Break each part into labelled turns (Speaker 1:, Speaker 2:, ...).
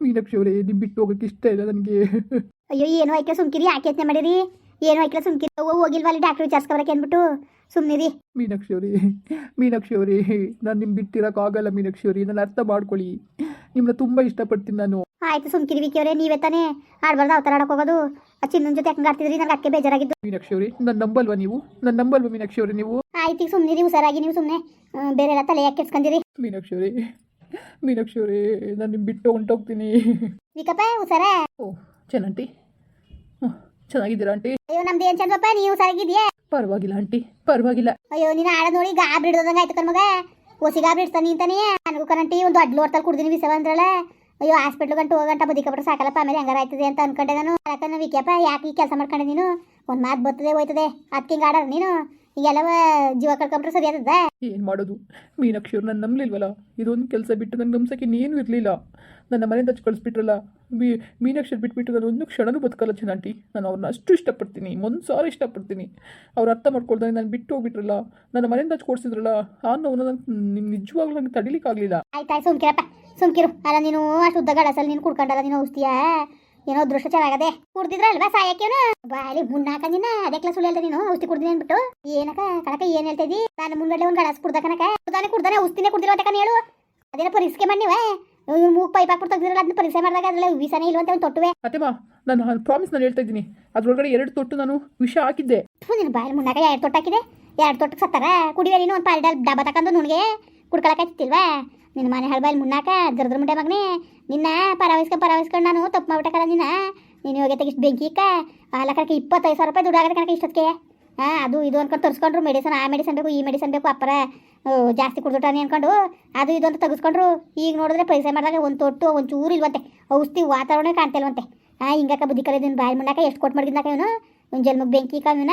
Speaker 1: ಮೀನಾಕ್ಷಿ ಅವರೇ ನಿಮ್ ಬಿಟ್ಟು ಹೋಗಕ್ಕೆ ಇಷ್ಟ ಇಲ್ಲ ನನಗೆ.
Speaker 2: ಅಯ್ಯೋ ಏನೋ ಆಯ್ಕೆ ಸುಮ್ಕಿರಿ ಯಾಕೆ ಯೋಚನೆ ಮಾಡಿರಿ? ಏನೋ ಆಯ್ಕೆ ಸುಮ್ಕಿರಿ. ಅವ್ವ ಹೋಗಿಲ್ವಲ್ಲ ಡಾಕ್ಟ್ರ್ ವಿಚಾರಿಸ್ಕೊಬರಕ್ಕೆ ಅಂದ್ಬಿಟ್ಟು ಸುಮ್ಮನಿರಿ
Speaker 1: ಮೀನಾಕ್ಷಿ ಅವರೇ ಮೀನಾಕ್ಷಿ ಅವರೇ ನಾನು ಬಿಟ್ಟಿರಕ್ ಬಿಟ್ಟಿರೋಕ್ಕಾಗಲ್ಲ ಮೀನಾಕ್ಷಿ ಅವರೇ ನಾನು ಅರ್ಥ ಮಾಡ್ಕೊಳ್ಳಿ. ನಿಮ್ಮನ್ನ ತುಂಬಾ ಇಷ್ಟಪಡ್ತೀನಿ ನಾನು.
Speaker 2: ಆಯ್ತು ಸುಮ್ಕಿರಿ ವಿಕಿ ಅವರೇ ನೀವೇ ತಾನೇ ಆಡ್ಬಾರ್ದು ಅವತಾರ ಆಡಕ್ ಹೋಗೋದು. ಆ ಚಿನ್ನನ ಜೊತೆ ಹೆಂಗೆ ಆಡ್ತಿದ್ರಿ? ನನಗೆ ಅಕ್ಕೆ ಬೇಜಾರಾಗಿದ್ದು.
Speaker 1: ಮೀನಾಕ್ಷಿ ಅವರೇ ನನ್ನ ನಂಬಲ್ವಾ ನೀವು? ನನ್ ನಂಬಲ್ವಾ ಮೀನಾಕ್ಷಿ ಅವರೇ ನೀವು?
Speaker 2: ಆಯ್ತು ಈಗ ಸುಮ್ಮನಿರಿ ಹುಷಾರಾಗಿ ನೀವು ಸುಮ್ಮನೆ ಬೇರೆ ಎಲ್ಲ ತಲೆ ಯಾಕೆ ಕೆಡ್ಸ್ಕೊಂಡಿರಿ?
Speaker 1: ಮೀನಾಕ್ಷಿ ಅವರೇ ಮೀನಾಕ್ಷಿ ಅವರೇ ನಾನು ನಿಮ್ಮ ಬಿಟ್ಟು ಹೊಂಟೋಗ್ತೀನಿ.
Speaker 2: ವಿಕಪ್ಪ ಹುಷಾರ?
Speaker 1: ಓ ಚೆನ್ನಾಂಟಿ ಹ್ಞೂ ಚೆನ್ನಾಗಿದ್ದೀರಾ ಆಂಟಿ?
Speaker 2: ಅಯ್ಯೋ ನಮ್ದು ಏನ್ ಚಂದಪ್ಪ ನೀವು ಹುಷಾರಾಗಿದ್ಯಾ
Speaker 1: ಪರವಾಗಿಲ್ಲ ಆಂಟಿ ಪರವಾಗಿಲ್ಲ.
Speaker 2: ಅಯ್ಯೋ ನೀನು ಆಡ ನೋಡಿ ಗಾಬ್ ಹಿಡ್ದಂಗೆ ಆಯ್ತು ಕಣ್ಮಗ ಓಸಿ ಗಾಬ್ ಹಿಡ್ತಾನೆ ಅಂತಾನೆ. ನನಗೂ ಕರಂಟಿ ಒಂದು ದೊಡ್ಡ ಲೋಟದಲ್ಲಿ ಕುಡ್ದಿನಿ ವಿಷವ ಅಂದ್ರಲ್ಲ. ಅಯ್ಯೋ ಹಾಸ್ಪಿಟ್ಲ್ ಗಂಟು ಹೋಗಂಟ ಬದುಕಬಿಟ್ರೆ ಸಾಕಲ್ಲಪ್ಪ ಆಮೇಲೆ ಹೆಂಗಾರ ಆಯ್ತದೆ ಅಂತ ಅನ್ಕೊಂಡೆ ನಾನು. ಯಾಕಂದ್ರೆ ವಿಕ್ಯಪ್ಪ ಯಾಕೆ ಈ ಕೆಲಸ ಮಾಡ್ಕೊಂಡೆ ನೀನು? ಒಂದು ಮಾತು ಬರ್ತದೆ ಹೋಯ್ತದೆ. ಅದಕ್ಕೆ ಹಿಂಗೆ ಆಡೋದು ನೀನು? ಈಗೆಲ್ಲವ ಜೀವ ಕಳ್ಕೊಂಡ್ರೆ ಸರಿ ಏನ್
Speaker 1: ಏನು ಮಾಡೋದು? ಮೀನಾಕ್ಷಿ ಅವ್ರು ನಾನು ನಂಬಲಿಲ್ವಲ್ಲ? ಇದೊಂದು ಕೆಲಸ ಬಿಟ್ಟು ನಂಗೆ ನಂಬ್ಸೋಕ್ಕೆ ಇನ್ನೇನು ಇರಲಿಲ್ಲ. ನನ್ನ ಮನೆಯಿಂದ ಹಚ್ಚಿ ಕಳಿಸ್ಬಿಟ್ರಲ್ಲ? ಬಿ ಮೀನಾಕ್ಷಿ ಬಿಟ್ಬಿಟ್ಟು ನಾನು ಒಂದು ಕ್ಷಣನೂ ಬದುಕಲ್ಲ ಚೆನ್ನಾಂಟಿ ನಾನು ಅವ್ರನ್ನ ಅಷ್ಟು ಇಷ್ಟಪಡ್ತೀನಿ. ಒಂದು ಸಾರಿ ಇಷ್ಟಪಡ್ತೀನಿ. ಅವ್ರು ಅರ್ಥ ಮಾಡ್ಕೊಳ್ತಾರೆ ನಾನು ಬಿಟ್ಟು ಹೋಗ್ಬಿಟ್ರಲ್ಲ? ನನ್ನ ಮನೆಯಿಂದ ಹಚ್ಚಿ ಕೊಡಿಸಿದ್ರಲ್ಲ? ಆ ನೋವು ನಂಗೆ ನಿಮ್ಗೆ ನಿಜವಾಗ್ಲೂ ನಂಗೆ ತಡಿಲಿಕ್ಕಾಗಲಿಲ್ಲ.
Speaker 2: ಆಯ್ತಾಯ್ತು ಸುಮ್ಕಿರಪ್ಪ. ಸುಮ್ಕಿರು. ಅಲ್ಲ ನೀನು ಅಷ್ಟು ಉದ್ದ ಗಡಸಲ್ಲಿ ನೀನು ಕುಡ್ಕೊಂಡಲ್ಲ ನೀನು ಔಷಧಿಯ? ಏನೋ ದೃಶ್ಯ ಚೆನ್ನಾಗದೆ ಕುಡ್ದಿದ್ರಲ್ವಾ ಸಾಯಕ್ಕೇನು? ಬಾಲಿ ಮುನ್ನಾಕ ನಿನ್ನ ಅದಕ್ಕೆ ಸುಳ್ಳು ಹೇಳ್ದೆ ನೀನು ಔಷಧಿ ಕುಡ್ದಿನಿ ಅನ್ಬಿಟ್ಟು ಏನಕ್ಕ ಕಣಕ ಏನ್ ಹೇಳ್ತಾ ಇದ್ದಿ? ನಾನು ಮುಂಗಡೆ ಒಂದ್ ಗಡಸ್ ಕುಡ್ದ ಕನಕ ಕುಡ್ದಾನೆ ಕುಡ್ದಾನೆ ಔಷಧಿನೇ ಕುಡ್ದಿರೋ ಅಂತ ಹೇಳು ಅದೇನಪ್ಪ ಪರೀಕ್ಷೆ ಮಾಡಿ ನೀವೇ ಮೂಗ್ ಪೈಪ್ ಹಾಕ್ಬಿಟ್ಟು ತೆಗ್ದಿರಲ್ಲ ಅದನ್ನ ಪರೀಕ್ಷೆ ಮಾಡಿದಾಗ ಅದ್ರಲ್ಲಿ ವಿಷನೇ ಇಲ್ವಂತ ಒಂದು ತೊಟ್ಟುವೆ
Speaker 1: ಅತ್ತೆಮ್ಮ ನಾನು ಪ್ರಾಮಿಸ್ ನಾನು ಹೇಳ್ತಾ ಇದ್ದೀನಿ. ಅದ್ರೊಳಗಡೆ ಎರಡು ತೊಟ್ಟು ನಾನು ವಿಷ ಹಾಕಿದ್ದೆ.
Speaker 2: ನೀನು ಬಾಯಲ್ಲಿ ಮುನ್ನಾಕ ಎರಡು ತೊಟ್ಟು ಹಾಕಿದೆ ಎರಡು ತೊಟ್ಟಕ್ಕೆ ಸತ್ತಾರ? ಕುಡಿಯೋ ನೀನು ಒಂದು ಪಾಲ್ ಡಬ್ಬ ತಕೊಂಡು ನುಣ್ಗೆ ಕುಡ್ಕೊಳಕಾಯ್ತಿಲ್ವಾ ನಿನ್ನ ಮನೆ ಹಳಬಾಯಲ್ಲಿ ಮುನ್ನಾಕ ದರ್ದ್ರ ಮುಂಡೆ ಮಗನೇ, ನಿನ್ನ ಪರಾವಯಿಸ್ಕೊಂಡು ಪರಾವಯಿಸ್ಕೊಂಡು ನಾನು ತಪ್ಪು ಮಾಡ್ಬಿಟ್ಟಕಲ್ಲ ನಿನ್ನ. ನೀನು ಹೋಗಿ ಇಷ್ಟು ಬೆಂಕಿಕ ಅಲ್ಲ ಕಣಕ್ಕೆ ಇಪ್ಪತ್ತೈದು ಸಾವಿರ ರೂಪಾಯಿ ದುಡ್ಡು ಆಗತ್ತೆ ಕಣಕ್ಕೆ ಇಷ್ಟೊತ್ತಿಗೆ. ಹಾಂ ಅದು ಇದು ಅನ್ಕೊಂಡು ತರಿಸ್ಕೊಂಡ್ರು ಮೆಡಿಸನ್ ಆ ಮೆಡಿಸನ್ ಬೇಕು, ಈ ಮೆಡಿಸನ್ ಬೇಕು, ಅಪ್ಪರ ಜಾಸ್ತಿ ಕುಡ್ದುಟಾನೆ ಅನ್ಕೊಂಡು ಅದು ಇದು ಅಂತ ತೆಗೆಸ್ಕೊಂಡ್ರು. ಈಗ ನೋಡಿದ್ರೆ ಪೈಸೆ ಮಾಡಿದಾಗ ಒಂದು ತೊಟ್ಟು, ಒಂದು ಚೂರು ಇಲ್ವಂತೆ. ಔಷಧಿ ವಾತಾವರಣ ಕಾಣ್ತಿಲ್ವಂತೆ ಹಾಂ ಹಿಂಗಕ್ಕ ಬುದ್ಧಿ ಕಲಿಯೋದು ಬಾಯಿ ಮುಂಡಾಕ ಎಷ್ಟು ಕೊಟ್ಟು ಮಾಡಿದ್ನಾಕ ಇವನು? ಒಂದು ಜನ್ಮಕ್ಕೆ ಬೆಂಕಿ ಕಾವಿನ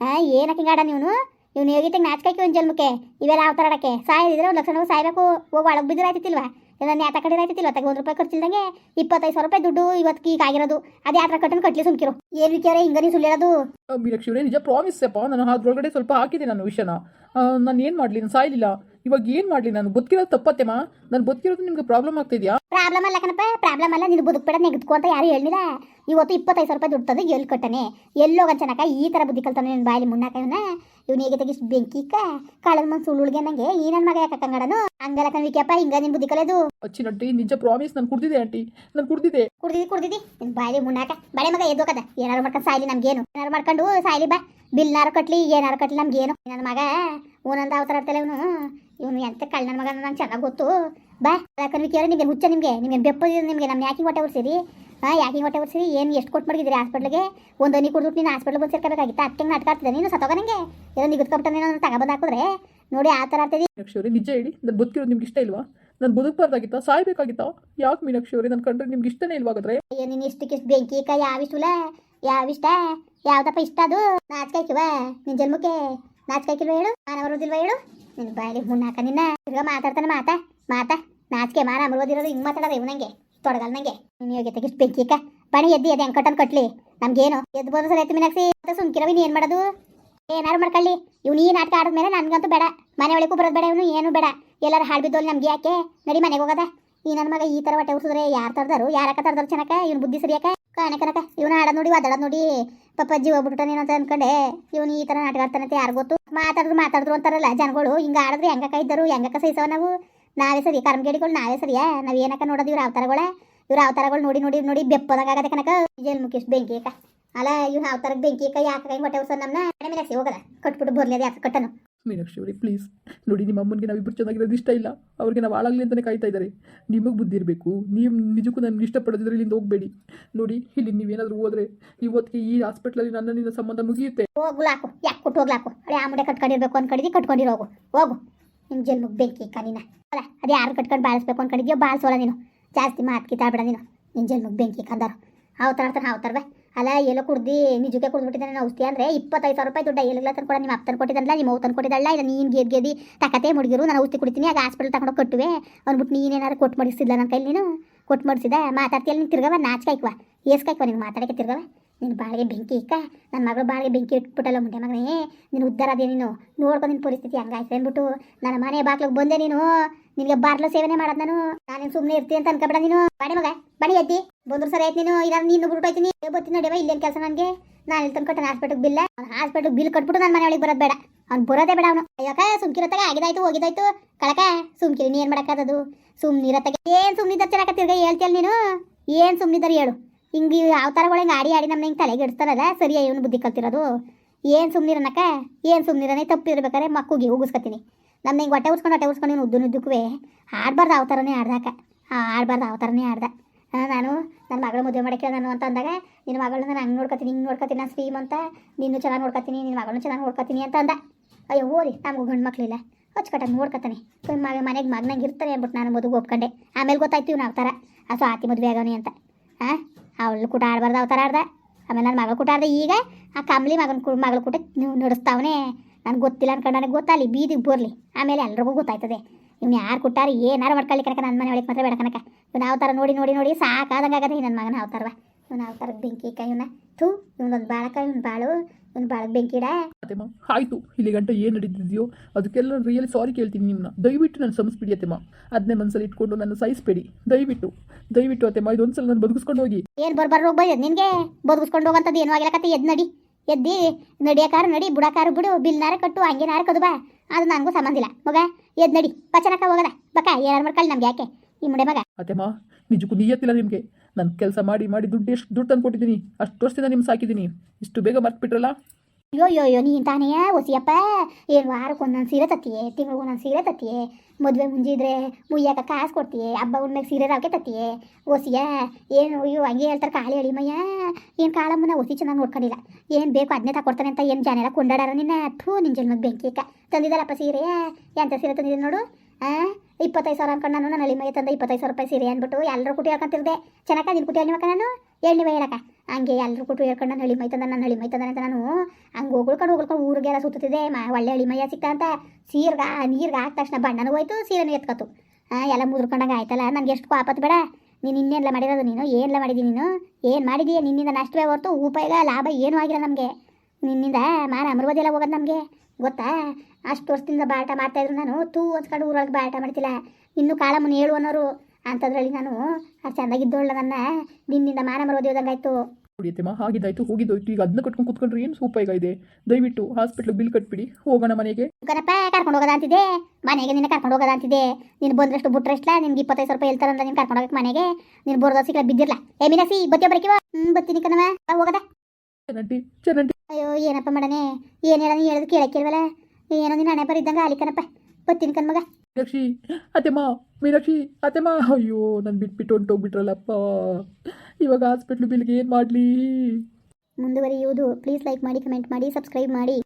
Speaker 2: ಹಾಂ ಏನಕ್ಕೆ ಹಿಂಗಾಡ ನೀನು ಇವ್ನು ಹೇಗಿತ್ತು ನಾಚ್ಕೈಕಿ ಒಂದು ಜನ್ಮಕ್ಕೆ, ಇವೆಲ್ಲ ಯಾವ ಥರ ಆಡಕ್ಕೆ. ಸಾಯದಿದ್ರೆ ಒಂದು ಲಕ್ಷ ನಾವು ಸಾಯ್ಬೇಕು. ಹೋಗಿ ಒಳಗೆ ಬಿದ್ದರೆ ಆಯ್ತಿಲ್ವಾ ಇಲ್ಲ ಯಾತ ಕಡೆ ಆಯ್ತಿಲ್ಲ ತಗ ರೂಪಾಯಿ ಖರ್ಚಿಲ್ದಂಗೆ ಇಪ್ಪತ್ತೈದು ಸಾವಿರ ರೂಪಾಯಿ ದುಡ್ಡು ಇವತ್ತು ಈಗ ಆಗಿರೋದು. ಅದೇ ಯಾತ್ರ ಕಟ್ಟನ್ನು ಕಟ್ಲಿ ಸುಮ್ಕಿರು. ಏನು ವಿಚಾರ, ಹಿಂಗ ನೀವು ಸುಳ್ಳಿರೋದು
Speaker 1: ಮೀನಾಕ್ಷಿ ನಿಜ ಪ್ರಾಮಿಸ್ ಅಪ್ಪ ನಾನು ಅದ್ರೊಳಗಡೆ ಸ್ವಲ್ಪ ಹಾಕಿದೆ ನಾನು ವಿಷನ ನಾನು ಏನು ಮಾಡಲಿ? ನಾನು ಸಾಯಲಿಲ್ಲ. ಇವಾಗ ಏನ್ ಮಾಡಲಿ? ನಾನು ಬದುಕಿರೋದು ತಪ್ಪತ್ತೆಮ್ಮ? ನಾನು ಬದುಕಿರೋದು ನಿಮ್ಗೆ ಪ್ರಾಬ್ಲಮ್ ಆಗ್ತಿದ್ಯಾ?
Speaker 2: ಪ್ರಾಬ್ಲಮ್ ಅಲ್ಲ ಕಣಪ್ಪ ಪ್ರಾಬ್ಲಮ್ ಅಲ್ಲ ನೀನು ಬದುಕ್ಬೇಡ ನೆಗೆದ್ಕೋ ಅಂತ ಯಾರು ಹೇಳಿಲ್ಲ ಇವತ್ತು ಇಪ್ಪತ್ತೈದು ಸಾವಿರ ರೂಪಾಯಿ ದುಡ್ಡು ತಂದು ಎಲ್ಲಿ ಕಟ್ಟನೆ? ಎಲ್ಲೋಗ ಚೆನ್ನಕ ಈ ತರ ಬುದ್ಧಿ ಕಲ್ತಾನೆ ನಿನ್ನ ಬಾಯಲ್ಲಿ ಮುನ್ನಾಕ ಇವನ ಇವ್ನು ಹೇಗೆ ತೆಗಿಸ್ ಬೆಂಕಿಕ ಕಾಳದ ಮನ್ ಸುಳ್ಳುಳ್ಗೆ ನಂಗೆ ಈ ನನ್ನ ಮಗ ಯಾಕೆ ಕಂಗಡನು ಹಂಗಲ್ಲ ಕಣ್ವಿಕ್ಯಪ್ಪ ಹಿಂಗ ನಿನ್ ಬುದ್ಧಿ ಅಚ್ಚಿ
Speaker 1: ಅಚ್ಚಿನಟ್ಟಿ ನಿಜ ಪ್ರಾಮಿಸ್ ನಾನು ಕುಡ್ದಿದೆ ಆಂಟಿ ನಾನು ಕುಡ್ದಿದೆ.
Speaker 2: ಕುಡ್ದಿದಿ ಕುಡ್ದಿದಿ? ನಿನ್ ಬಾಯಲ್ಲಿ ಮುನ್ನಾಕ ಬಳೆ ಮಗ ಎದ್ದೋಕದ ಏನಾರು ಮಾಡ್ಕೊಂಡು ಸಾಯ್ಲಿ ನಮ್ಗೇನು? ಏನಾರು ಮಾಡ್ಕೊಂಡು ಸಾಯ್ಲಿ ಬಾ. ಬಿಲ್ನಾರು ಕಟ್ಲಿ ಏನಾರು ಕಟ್ಲಿ ನಮ್ಗೇನು? ನನ್ನ ಮಗ ಊನಂದ ಅವತಾರ ಆಡ್ತಲ್ಲ ಇವನು ಇವನು ಎಂತ ಕಳ್ಳ ನನ್ನ ಮಗ ನಂಗೆ ಚೆನ್ನಾಗಿ ಗೊತ್ತು. ಬಾ ಯಾಕಂದ್ರೆ ಕೇಳಿ ನಿಮಗೆ ಹುಚ್ಚ ನಿಮಗೆ. ನಿಮಗೆ ಬೆಪ್ಪ ನಿಮಗೆ ನಮ್ಮ ಯಾಕಿಂಗ್ ಹೊಟ್ಟೆ ಉರ್ಸಿರಿ ಹಾಂ ಯಾಕಿಂಗ್ ಹೊಟ್ಟೆ ಉರ್ಸಿರಿ ಏನು ಎಷ್ಟು ಕೊಟ್ಟು ಮಾಡಿದ್ರಿ ಹಾಸ್ಪಿಟ್ಲಿಗೆ ಒಂದು ಹನಿ ಕುಡಿದ್ಬಿಟ್ಟು ನೀನು ಹಾಸ್ಪಿಟ್ಲ್ ಬಂದು ಸೇರ್ಕೋಬೇಕಾಗಿತ್ತು? ಅದಕ್ಕೆ ನಾಟಕ ಆಗ್ತದೆ ನೀನು ಸತ್ತೋಗ ನನಗೆ ಏನೋ ನಿಗದ್ಕೊಂಬಿಟ್ಟು ನಾನು ತಗೊಬಂದು ಹಾಕಿದ್ರೆ? ನೋಡಿ ಆ ಥರ ಆಗ್ತದೆ
Speaker 1: ಮೀನಾಕ್ಷಿ ನಿಜ ಹೇಳಿ ನಾನು ಬದುಕಿರೋದು ನಿಮ್ಗೆ ಇಷ್ಟ ಇಲ್ವಾ? ನಾನು ಬದುಕಬಾರ್ದಾಗಿತ್ತ? ಸಾಯ್ಬೇಕಾಗಿತ್ತ? ಯಾಕೆ ಮೀನಾಕ್ಷಿ ಅವರೇ ನಾನು ಕಂಡ್ರೆ ನಿಮ್ಗೆ ಇಷ್ಟನೇ ಇಲ್ವಾಗಾದ್ರೆ
Speaker 2: ಅಯ್ಯೋ ನೀನು ಇಷ್ಟಕ್ಕಿಷ್ಟು ಬೆಂಕಿ ಕೈ ಯಾವ ಇಷ್ಟುಲ? ಯಾವ ಇಷ್ಟ? ಯಾವ್ದಪ್ಪ ಇಷ್ಟ ಅದು? ನಾಚ್ಕಾಯ್ಕಿವ ನಿನ್ ಜನ್ಮಕ್ಕೆ? ನಾಚ್ಕಾಯ್ಕಿಲ್ವ ಹೇಳು? ಮಾನ ಬರೋದಿಲ್ವ ಹೇಳು? ನಿನ್ ಬಾಯಲ್ಲಿ ಹುಣ್ಣಾಕ ನಿನ್ನ. ತಿರ್ಗಾ ಮಾತಾಡ್ತಾನೆ ಮಾತಾ ಮಾತಾ. ನಾಚಿಕೆ, ಮಾನ ಅಮರೋದಿರೋದು ಹಿಂಗ್ ಮಾತಾಡೋದು ಇವ್ ನಂಗೆ ತೊಡಗಲ್ ನಂಗೆ ನೀನು ಯೋಗ್ಯತೆಗೆ ಇಷ್ಟು ಬೆಂಕಿ ಕ ಬಣಿ ಎದ್ದಿ ಅದೇ ಹೆಂಗ್ ಕಟ್ಟನ್ ಕಟ್ಲಿ. ನಮ್ಗೇನು? ಎದ್ದು ಬಂದು ಸರಿ ಆಯ್ತು ಮೀನಾಕ್ಷಿ. ಮತ್ತೆ ಸುಮ್ಕಿರವಿ ನೀನ್ ಮಾಡೋದು? ಏನಾರು ಮಾಡ್ಕೊಳ್ಳಿ. ಇವ್ನು ನೀನ್ ನಾಟಕ ಆಡಿದ್ಮೇಲೆ ನನ್ಗಂತೂ ಬೇಡ. ಮನೆ ಒಳಗೂ ಬರೋದು ಬೇಡ, ಇವನು ಏನು ಬೇಡ. ಎಲ್ಲರೂ ಹಾಳು ನಮ್ಗೆ ಯಾಕೆ? ನಡಿ ಮನೆಗೆ ಹೋಗದ. ಈ ನನ್ನ ಮಗ ಈ ತರ ಹೊಟ್ಟೆ ಉರ್ಸಿದ್ರೆ ಯಾರು ತರ್ದಾರು? ಯಾರಕ್ಕ ತರ್ದಾರು ಚೆನ್ನಕ ಇವ್ನು ಬುದ್ಧಿ ಸರಿಯಾಕ ಕಾಣೆ ಕನಕ ಇವನು ಆಡ ನೋಡಿ ಒದ್ದಾಡೋದು ನೋಡಿ. ಪಾಪ ಜೀವ ಬಿಟ್ಟಾನೇನೋ ಅಂತ ಅನ್ಕೊಂಡೆ. ಇವನು ಈ ತರ ನಾಟಕ ಆಡ್ತಾನೆ ಅಂತ ಯಾರು ಗೊತ್ತು? ಮಾತಾಡಿದ್ರು ಮಾತಾಡಿದ್ರು ಅಂತಾರಲ್ಲ ಜನಗಳು. ಹಿಂಗೆ ಆಡಿದ್ರೆ ಹೆಂಗಕ್ಕ ಇದ್ದರು? ಹೆಂಗಕ್ಕ ಸಹಿಸವ ನಾವು? ನಾವೇ ಸರಿ ಕರ್ಮಗೇಡಿಗಳು ನಾವೇ ಸರಿಯಾ? ನಾವು ಏನಕ್ಕ ನೋಡೋದು ಇವ್ರ ಅವತಾರಗಳ? ಇವ್ರ ಅವತಾರಗಳು ನೋಡಿ ನೋಡಿ ನೋಡಿ ಬೆಪ್ಪದಾಗ ಆಗದೆ ಕನಕ ಜಲ್ ಮುಖೇಶ್ ಬೆಂಕಿ ಅಕ್ಕ. ಅಲ್ಲ ಇವ್ನ ಅವತಾರಕ್ಕೆ ಬೆಂಕಿ ಅಕ್ಕ. ಯಾಕೆ ಕೈ ಹೊಟ್ಟೆ ಉಸ ನಮ್ಮನ್ನ ಕಡಿಮೆ ಮೇಲೆ ಹೋಗದ. ಕಟ್ಬಿಟ್ಟು ಬರ್ಲಿದೆ ಯಾಕೆ ಕಟ್ಟನು?
Speaker 1: ಮೀನಾಕ್ಷಿ ಅವರೇ ಪ್ಲೀಸ್ ನೋಡಿ, ನಿಮ್ಮ ಅಮ್ಮನಿಗೆ ನಾವಿಬ್ಬರು ಚೆನ್ನಾಗಿರೋದು ಇಷ್ಟ ಇಲ್ಲ. ಅವ್ರಿಗೆ ನಾವು ಹಾಳಾಗಲಿ ಅಂತಲೇ ಕಾಯ್ತಾ ಇದ್ದಾರೆ. ನಿಮಗೆ ಬುದ್ಧಿ ಇರಬೇಕು. ನೀವು ನಿಜಕ್ಕೂ ನನಗೆ ಇಷ್ಟಪಡೋದಿದ್ರೆ ಇಲ್ಲಿಂದ ಹೋಗಬೇಡಿ. ನೋಡಿ, ಇಲ್ಲಿ ನೀವೇನಾದರೂ ಹೋದರೆ ಇವತ್ತಿಗೆ ಈ ಹಾಸ್ಪಿಟ್ಲಲ್ಲಿ ನನ್ನ ನಿನ್ನ ಸಂಬಂಧ ಮುಗಿಯುತ್ತೆ.
Speaker 2: ಹೋಗ್ಲಾಕು ಯಾಕೆ ಕೊಟ್ಟು ಹೋಗ್ಲಾಕು ಅದೇ ಆ ಮುಡೆ ಕಟ್ಕೊಂಡಿರ್ಬೇಕು ಅನ್ಕೊಂಡಿದ್ದು, ಕಟ್ಕೊಂಡಿರೋ ಹೋಗು. ಹೋಗು. ನಿಮ್ಮ ಜನ್ಮಕ್ಕೆ ಬೆಂಕಿ ಕನಿನ ಅಲ್ಲ ಅದೇ ಯಾರು ಕಟ್ಕೊಂಡು ಬಾಳಿಸ್ಬೇಕು ಅನ್ಕೊಂಡಿದ್ಯೋ, ಬಾಳಿಸೋಲ್ಲ ನೀನು. ಜಾಸ್ತಿ ಮಾತು ಕಿತ್ತಾಡ್ಬೇಡ ನೀನು. ನಿನ್ನ ಜನ್ಮಕ್ಕೆ ಬೆಂಕಿ ಕಂದಾರು ಅವತಾರ ಆಡ್ತಾನೆ ಅವತಾರ ಅಲ್ಲ, ಎಲ್ಲೋ ಕುಡ್ದು ನಿಜಕ್ಕೆ ಕುಡ್ದ್ಬಿಟ್ಟಿದ್ದಾನೆ ನಾನು ಔಷಧಿ ಅಂದ್ರೆ ಇಪ್ಪತ್ತೈದು ಸಾವಿರ ರೂಪಾಯಿ ದುಡ್ಡು. ಎಲ್ಲ ತಂದು ಕೂಡ ನಿಮ್ಮ ಅಪ್ಪ ತಂದು ಕೊಟ್ಟಿದ್ದಲ್ಲ ನಿಮ್ಮ ಅವ್ವ ತಂದು ಕೊಟ್ಟಿದ್ದಲ್ಲ ಇಲ್ಲ ನೀನು ಗೆದ್ದು ಗೆದ್ದು ತಕತೆ ಮುಡಿಗಿರು, ನಾನು ಔಷಧಿ ಕುಡಿತೀನಿ, ಆಗ ಹಾಸ್ಪಿಟಲ್ ತಗೊಂಡು ಕಟ್ಟುವೆ. ಅಂದ್ಬಿಟ್ಟು ನೀನೇನಾರು ಕೊಟ್ಟು ಮಾಡಿಸಿದ್ಲ ನನ್ನ ಕೈಲಿ ನೀನು? ಕೊಟ್ಟು ಮಾಡಿಸಿದ ಮಾತಾಡ್ತೀಯಲ್ಲ, ನೀನು ತಿರ್ಗವ ನಾಚ್ಕಾಯ್ಕವ ಏಸ್ಕಾಯ್ಕವ ನೀನು, ಮಾತಾಡಕ್ಕೆ ತಿರ್ಗವ ನಿನ್ನ ಬಾಳಿಗೆ ಬೆಂಕಿ ಇಕ್ಕ, ನನ್ನ ಮಗಳು ಬಾಳಿಗೆ ಬೆಂಕಿ ಇಟ್ಬಿಟ್ಟಲ್ಲ ಮುಂದೆ ಮಗನೇ. ನೀನು ಉದ್ದಾರ ಅದೇ ನೀನು. ನೋಡ್ಕೊಂಡು ನಿನ್ನ ಪರಿಸ್ಥಿತಿ ಹಂಗಾಯ್ತು ಅಂದ್ಬಿಟ್ಟು ನನ್ನ ಮನೆ ಬಾಗ್ಲಿಗೆ ಬಂದೆ ನೀನು. ನಿನಗೆ ಬಾರ್ಲು ಸೇವನೆ ಮಾಡೋದು ನಾನು. ನಾನೇನು ಸುಮ್ಮನೆ ಇರ್ತೀನಿ ಅಂತ ಅನ್ಕೊಬೇಡ ನೀನು. ಬಾಡಿ ಮಗ ಬಡಿ ಎದ್ದಿ. ಬಂದ್ರು ಸರಿ ಆಯ್ತು ನೀನು. ಇಲ್ಲ ನೀನು ಬಿಟ್ಟೋಯ್ತೀನಿ ಬರ್ತೀನಿ ನೋಡಿವ ಇಲ್ಲೇನು ಕೆಲಸ ನನಗೆ? ನಾನು ಇಲ್ಲಿ ತಂದ್ಕೊಟ್ಟೆ ಹಾಸ್ಪಿಟ್ಲಿಗೆ ಬಿಲ್ಲ. ಅವ್ನು ಹಾಸ್ಪಿಟ್ಲಿಗೆ ಬಿಲ್ ಕಟ್ಬಿಟ್ಟು ನನ್ನ ಮನೆ ಒಳಗೆ ಬರೋದು ಬೇಡ. ಅವ್ನು ಬರೋದೇ ಬೇಡ ಅವನು. ಅಯ್ಯಕ ಸುಮ್ಕಿರತ್ತಾಗ ಆಗಿದಾಯ್ತು, ಹೋಗಿದಾಯ್ತು. ಕಳಕ, ಸುಮ್ಕಿರಿ, ನೀನು ಏನು ಮಾಡಕ್ಕದದು ಸುಮ್ನಿರತ್ತಾಗ ಏನು ಸುಮ್ಮನಿದ್ದಾರೆ ತಿರಕ ತಿರ್ಗ ಹೇಳ್ತಿಯಲ್ಲ ನೀನು? ಏನು ಸುಮ್ಮನಿದ್ದಾರೆ ಹೇಳು. ಹಿಂಗೆ ಯಾವ ಥರ ಹಿಂಗೆ ಆಡಿ ಆಡಿ ನಮ್ಮ ಹಿಂಗೆ ತಲೆಗೆ ಇಡ್ಸ್ತಾರಲ್ಲ ಸರಿಯಾ ಇವನು ಬುದ್ಧಿ ಕಲ್ತಿರೋದು? ಏನು ಸುಮ್ನಿರನಕ್ಕ ಏನು ಸುಮ್ನಿರನೇ ತಪ್ಪಿರ್ಬೇಕಾರೆ ಮಕ್ಕಳಿಗೆ ಉಗಿಸ್ಕೊತೀನಿ. ನಮ್ಮ ಹಿಂಗೆ ಹೊಟ್ಟೆ ಉಸ್ಕೊಂಡು ಹೊಟ್ಟೆ ಉಸ್ಕೊಂಡು ನೀನು ಉದ್ದು ಉದ್ದಕ್ಕೂ ಆಡ್ಬಾರ್ದು ಥರನೇ ಆಡ್ದಾಕ ಹಾಂ ಆಡ್ಬಾರ್ದು ಥರನೇ ಆಡ್ದ. ನಾನು ನನ್ನ ಮಗಳು ಮದುವೆ ಮಾಡಕ್ಕೆ ನಾನು ಅಂತ ಅಂದಾಗ ನಿನ್ನ ಮಗಳನ್ನ ನಾನು ಹಂಗೆ ನೋಡ್ಕೊತೀನಿ, ಹಿಂಗೆ ನೋಡ್ಕೊತೀನಿ, ನಾನು ಅಂತ, ನೀನು ಚೆನ್ನಾಗಿ ನೋಡ್ಕೊತೀನಿ ನಿನ್ನ ಮಗಳನ್ನೂ ಚೆನ್ನಾಗಿ ನೋಡ್ಕೊತೀನಿ ಅಂತ ಅಂದ. ಅಯ್ಯೋ, ಓರಿ, ನಮಗೂ ಗಂಡು ಮಕ್ಕಳಿಲ್ಲ ಹೊಚ್ಕಟ್ಟಾಗಿ ನೋಡ್ಕೊತಾನೆ. ಮನೆಗೆ ಮಗನಾಗ ಇರ್ತಾನೆ ಅಂದ್ಬಿಟ್ಟು ನಾನು ಮದುವೆ ಒಪ್ಕೊಂಡೆ. ಆಮೇಲೆ ಗೊತ್ತಾಯ್ತು ಇವ್ನು ಥರ ಆ ಆತಿ ಮದುವೆ ಆಗೋನಿ ಅಂತ. ಹಾಂ ಅವಳು ಕೂಟ ಆಡಬಾರ್ದು, ಅವತಾರ ಆಡ್ದ. ಆಮೇಲೆ ನನ್ನ ಮಗಳು ಕೂಟ ಆಡ್ದೆ. ಈಗ ಆ ಕಂಬಳಿ ಮಗನ ಕು ಮಗಳ ಕೂಟ ನಡೆಸ್ತಾವನೆ. ನನಗೆ ಗೊತ್ತಿಲ್ಲ ಅನ್ಕೊಂಡು ನನಗೆ ಗೊತ್ತಲ್ಲಿ ಬೀದಿಗೆ ಬರಲಿ. ಆಮೇಲೆ ಎಲ್ರಿಗೂ ಗೊತ್ತಾಯ್ತದೆ. ಇವ್ನು ಯಾರು ಕೊಟ್ಟಾರ, ಏನಾರು ಮಾಡ್ಕೊಳ್ಳಿ ಕನಕ ನನ್ನ ಮನೆ ಒಳಗೆ ಮಾತ್ರ ಬೇಡ ಕನಕ ಇವ್ನು ಅವತಾರ ನೋಡಿ ನೋಡಿ ನೋಡಿ ಸಾಕಾದಂಗೆ ಆಗದೆ ನನ್ನ ಮಗನ ಅವತಾರವ. ಇವನು ಅವತಾರ ಬೆಂಕಿ ಕೈ ಇವನ. ಥೂ, ಇವನೊಂದು ಬಾಳಕ, ಇವ್ನು ಬಾಳು. ಇವ್ನು ಬಾಳ ಬೆಂಕಿಡೆ ಆಯ್ತು
Speaker 1: ಅತ್ತೆಮ್ಮ ಆಯಿತು ಇಲ್ಲಿ ಗಂಟ ಏನು ನಡೀತಿದೆಯೋ ಅದಕ್ಕೆಲ್ಲ ರಿಯಲ್ ಸಾರಿ ಕೇಳ್ತೀನಿ ನಿಮ್ಮನ್ನ ದಯವಿಟ್ಟು ನಾನು ಸಂಸ್ಬಿಡಿ ಅತ್ತೆಮ್ಮ ಅದನ್ನೇ ಮನಸ್ಸಲ್ಲಿ ಇಟ್ಕೊಂಡು ನನ್ನ ಸಹಿಸ್ಬೇಡಿ. ದಯವಿಟ್ಟು ದಯವಿಟ್ಟು ಅತ್ತೆಮ್ಮ ಇದೊಂದ್ಸಲ ನಾನು ಬದುಕಿಸ್ಕೊಂಡು ಹೋಗಿ.
Speaker 2: ಏನ್ ಬರ್ಬಾರ ರೋಗ ಬೈದ್ ನಿನಗೆ? ಬದುಕಿಸ್ಕೊಂಡು ಹೋಗಂಥದ್ದು ಆಗಿಲ್ಲ ಕತೆ ಎದ್ದು ನಡಿ. ಎದ್ದಿ ನಡಿಯಕಾರ ನಡಿ ಬುಡಕಾರ ಬಿಡು ಬಿಲ್ನಾರ ಕಟ್ಟು ಹಂಗೇನಾರ ಕದು ಬಾ. ಅದು ನನಗೂ ಸಂಬಂಧ ಇಲ್ಲ. ಮಗ ಎದ್ದು ನಡಿ. ಪಚನಕ ಹೋಗದ. ಬಕ್ಕ ಏನಾರು ಮಾಡ್ಕೊಳ್ಳಿ ನಮ್ಗೆ ಯಾಕೆ? ಈ ಮುಂಡೆ ಮಗ.
Speaker 1: ಅತ್ತೆಮ್ಮ ನಿಜಕ್ಕೂ ನೀಯತ್ತಿಲ್ಲ ನಿಮಗೆ. ನಾನು ಕೆಲಸ ಮಾಡಿ ಮಾಡಿ ದುಡ್ಡು ಎಷ್ಟು, ದುಡ್ಡು ತಂದು ಕೊಟ್ಟಿದ್ದೀನಿ. ಅಷ್ಟು ವರ್ಷದಿಂದ ನಿಮ್ಗೆ ಸಾಕಿದ್ದೀನಿ. ಇಷ್ಟು ಬೇಗ ಮರ್ತ್ಬಿಟ್ರಲ್ಲ?
Speaker 2: ಅಯ್ಯೋ ಅಯ್ಯೋ ಅಯ್ಯೋ, ನೀನು ತಾನೇ ಒಸಿಯಪ್ಪ? ಏನು ವಾರಕ್ಕೆ ಒಂದೊಂದು ಸೀರೆ ತತ್ತಿಯೇ, ತಿಂಗಳಿಗೆ ಒಂದೊಂದು ಸೀರೆ ತತ್ತಿಯೇ, ಮದುವೆ ಮುಂಜಿದ್ರೆ ಮುಯ್ಯಕ್ಕೆ ಕಾಸು ಕೊಡ್ತೀಯೇ, ಹಬ್ಬ ಉಣ್ಮೆಗೆ ಸೀರೆ ರಾಕೆ ತತ್ತಿಯೇ. ಒಸಿಯ, ಏನು, ಅಯ್ಯೋ, ಹಂಗೆ ಹೇಳ್ತಾರೆ ಕಾಳಿ ಅಳಿಮಯ್ಯ. ಏನು ಕಾಳಮ್ಮನ ಒಸಿ ಚೆನ್ನಾಗಿ ನೋಡ್ಕೊಂಡಿಲ್ಲ. ಏನು ಬೇಕು ಅದನ್ನೇ ತಗೊಡ್ತಾನೆ ಅಂತ ಏನು ಜನ ಎಲ್ಲ ಕೊಂಡಾಡಾರ ನಿನ್ನ? ಥೂ ನಿನ್ನ ಜನ್ಮಕ್ಕೆ ಬೆಂಕಿ ಅಕ್ಕ. ತಂದಿದ್ದಲ್ಲಪ್ಪ ಸೀರೆ. ಎಂಥ ಸೀರೆ ತಂದಿದ್ದೀನಿ ನೋಡು. ಹಾಂ ಇಪ್ಪತ್ತೈದು ಸಾವಿರ ಅನ್ಕೊಂಡು ನಾನು ನನ್ನ ಅಳಿಮಯ್ಯ ತಂದೆ ಇಪ್ಪತ್ತೈದು ಸಾವಿರ ರೂಪಾಯಿ ಸೀರೆ ಅಂದ್ಬಿಟ್ಟು ಎಲ್ಲರೂ ಕುಟಿ ಹೇಳ್ಕೊಂತಿರ್ದೆ ನಿನ್ ನಿನ್ನ ಕುಟಿ ಅಳಿಮಕ್ಕ ನಾನು? ಎಣ್ಣೆ ಹೇಳಕ್ಕ. ಹಂಗೆ ಎಲ್ಲರೂ ಕುಟಿ ಹೇಳ್ಕೊಂಡು ನನ್ನ ಹಳಿಮೈ ತಂದ, ನನ್ನ ಹಳಿಮೈ ತಂದ ಅಂತ ನಾನು ಹಂಗೆ ಹೋಗ್ಕೊಂಡು ಹೋಗ್ಕೊಂಡು ಊರಿಗೆಲ್ಲ ಸುತ್ತಿದೆ ಮಾ, ಒಳ್ಳೆ ಹಳಿಮಯ್ಯ ಸಿಕ್ತಾ ಅಂತ ಸೀರ್ಗ, ನೀರ್ಗೆ ಹಾಕಿದ ತಕ್ಷಣ ಬಣ್ಣನೂ ಹೋಯ್ತು, ಸೀರೆನೂ ಎತ್ಕೊತು. ಎಲ್ಲ ಮುದ್ರಕೊಂಡಂಗೆ ಆಯ್ತಲ್ಲ ನನಗೆ ಎಷ್ಟು ಕಾಪತ್ತು ಬೇಡ. ನೀನು ಇನ್ನೆಲ್ಲ ಮಾಡಿರೋದು ನೀನು? ಏನೆಲ್ಲ ಮಾಡಿದ್ದೀನಿ ನೀನು? ಏನು ಮಾಡಿದೀಯ ನಿನ್ನಿಂದ ನಷ್ಟವೇ ಹೊರತು, ಉಪಯೋಗ, ಲಾಭ ಏನೂ ಆಗಿಲ್ಲ ನಮಗೆ. ನಿನ್ನಿಂದ ಮಾನ ಅಮೃವದಿಲ್ಲ ಹೋಗೋದು ನಮಗೆ. ಗೊತ್ತಾ? ಅಷ್ಟು ವರ್ಷದಿಂದ ಬಾಟ ಮಾಡ್ತಾಯಿದ್ರು ನಾನು. ತೂ ಅನ್ಸ್ಕೊಂಡು ಊರೊಳಗೆ ಬಾಟ ಮಾಡ್ತಿಲ್ಲ. ಇನ್ನು ಕಾಳಮ್ಮನ ಹೇಳು ಅನ್ನೋರು. ಅಂಥದ್ರಲ್ಲಿ ನಾನು ಅಷ್ಟು ಚೆಂದಾಗಿದ್ದೋಳ ನನ್ನ. ನಿನ್ನಿಂದ ಮಾನ ಮರೋದಿ ಹೋದಂಗಾಯ್ತು.
Speaker 1: ಕುಡಿಯತ್ತೆಮ್ಮ ಆಗಿದ್ದಾಯ್ತು ಹೋಗಿದ್ದೋಯ್ತು ಈಗ ಅದನ್ನ ಕಟ್ಕೊಂಡು ಕುತ್ಕೊಂಡ್ರೆ ಏನು ಉಪಯೋಗ ಇದೆ? ದಯವಿಟ್ಟು ಹಾಸ್ಪಿಟ್ಲ್ ಬಿಲ್ ಕಟ್ಬಿಡಿ. ಹೋಗೋಣ ಮನೆಗೆ.
Speaker 2: ಕಣಪ್ಪ ಕರ್ಕೊಂಡು ಹೋಗೋದ ಅಂತಿದೆ ಮನೆಗೆ ನಿನ್ನ ಕರ್ಕೊಂಡು ಹೋಗೋದ ಅಂತಿದೆ ನೀನು ಬಂದ್ರಷ್ಟು ಬಿಟ್ರಷ್ಟಲ್ಲ ನಿನ್ಗೆ ಇಪ್ಪತ್ತೈದು ಸಾವಿರ ರೂಪಾಯಿ ಹೇಳ್ತಾರಂತ ನೀನು ಕರ್ಕೊಂಡು ಹೋಗಕ್ಕೆ ಮನೆಗೆ. ನೀನು ಬೋರ್ದ ಸಿಕ್ಕ ಬಿದ್ದಿರ್ಲ. ಏ ಮಿನಸಿ ಬತ್ತಿ ಬರಕಿವ ಹ್ಞೂ ಬತ್ತೀನಿ ಕಣವ ಹೋಗದ.
Speaker 1: ಚೆನ್ನಂಟಿ ಚೆನ್ನಂಟಿ
Speaker 2: ಅಯ್ಯೋ ಏನಪ್ಪ ಮಾಡನೆ? ಏನು ಹೇಳ ಹೇಳದ್ ಹೇಳೋದು ಕೇಳಕ್ಕಿಲ್ವಲ್ಲ? ಏನೋ ನೀನು ಹಣೆ ಇದ್ದಂಗ ಆಲಿ ಕಣಪ್ಪ ಬತ್ತೀನಿ ಕಣ್ಮಗ
Speaker 1: ಮೀನಾಕ್ಷಿ ಅತ್ತೆಮ್ಮ ಮೀನಾಕ್ಷಿ ಅತ್ತೆಮ್ಮ. ಅಯ್ಯೋ ನಾನು ಬಿಟ್ಬಿಟ್ಟು ಹೊಂಟೋಗ್ಬಿಟ್ರಲ್ಲಪ್ಪ. ಇವಾಗ ಹಾಸ್ಪಿಟ್ಲ್ ಬಿಲ್ಗೆ ಏನು ಮಾಡ್ಲಿ?
Speaker 2: ಮುಂದುವರಿಯುವುದು. ಪ್ಲೀಸ್ ಲೈಕ್ ಮಾಡಿ ಕಮೆಂಟ್ ಮಾಡಿ ಸಬ್ಸ್ಕ್ರೈಬ್ ಮಾಡಿ.